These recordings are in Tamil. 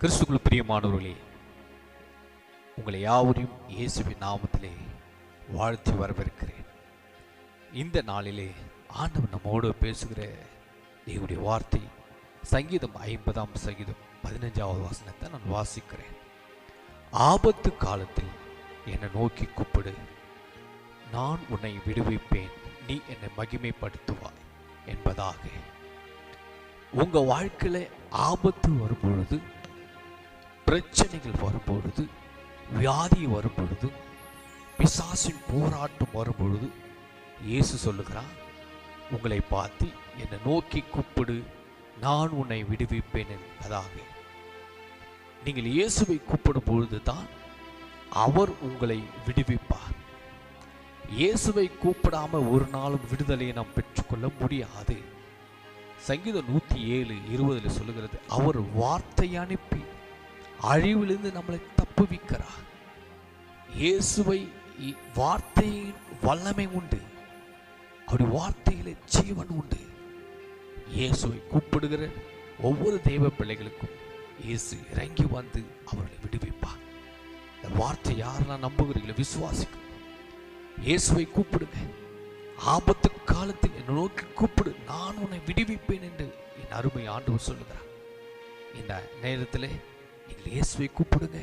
கிறிஸ்துக்குள் பிரியமானவர்களே உங்களை யாவரையும் இயேசுவின் நாமத்திலே வாழ்த்தி வரவேற்கிறேன். இந்த நாளிலே ஆண்டவன் நம்மோடு பேசுகிற தேவனுடைய வார்த்தை சங்கீதம் ஐம்பதாம் சங்கீதம் பதினஞ்சாவது வாசனத்தை நான் வாசிக்கிறேன். ஆபத்து காலத்தில் என்னை நோக்கி கூப்பிடு நான் உன்னை விடுவிப்பேன் நீ என்னை மகிமைப்படுத்துவாய் என்பதாக. உங்கள் வாழ்க்கையில் ஆபத்து வரும்பொழுது பிரச்சனைகள் வரும்பொழுது வியாதி வரும்பொழுது பிசாசின் போராட்டம் வரும்பொழுது இயேசு சொல்லுகிறார் உங்களை பார்த்து என்னை நோக்கி கூப்பிடு நான் உன்னை விடுவிப்பேன் என்பதாக. நீங்கள் இயேசுவை கூப்பிடும் பொழுது தான் அவர் உங்களை விடுவிப்பார். இயேசுவை கூப்பிடாம ஒரு நாளும் விடுதலையை நாம் பெற்றுக்கொள்ள முடியாது. சங்கீதம் நூற்றி ஏழு இருபதில் சொல்லுகிறது அவர் வார்த்தை அனுப்பி அழிவிலிருந்து நம்மளை தப்புவிக்கிறார். இயேசுவை வார்த்தையின் வல்லமை உண்டு. அப்படி வார்த்தையில ஜீவன் உண்டு. இயேசுவை கூப்பிடுகிற ஒவ்வொரு தெய்வ பிள்ளைகளுக்கும் இயேசு இறங்கி வந்து அவர்களை விடுவிப்பார். இந்த வார்த்தை யாரெல்லாம் நம்புகிறீங்களோ விசுவாசிக்கும். இயேசுவை கூப்பிடுங்க. ஆபத்து காலத்தில் என்னை நோக்கி கூப்பிடு. நான் உன்னை விடுவிப்பேன் என்று என் அருமை ஆண்டவர் சொல்லுகிறார். இந்த நேரத்தில் நீங்கள் இயேசுவை கூப்பிடுங்க.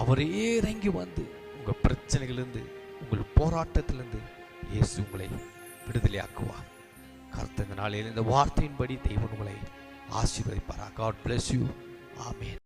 அவரே இறங்கி வந்து உங்கள் பிரச்சனைகளிலிருந்து உங்கள் போராட்டத்திலிருந்து இயேசு உங்களை விடுதலையாக்குவார். கருத்த இந்த நாளில் இந்த வார்த்தையின்படி தெய்வன் உங்களை ஆசீர்வதிப்பார் காட் பிளஸ் யூ ஆமேன்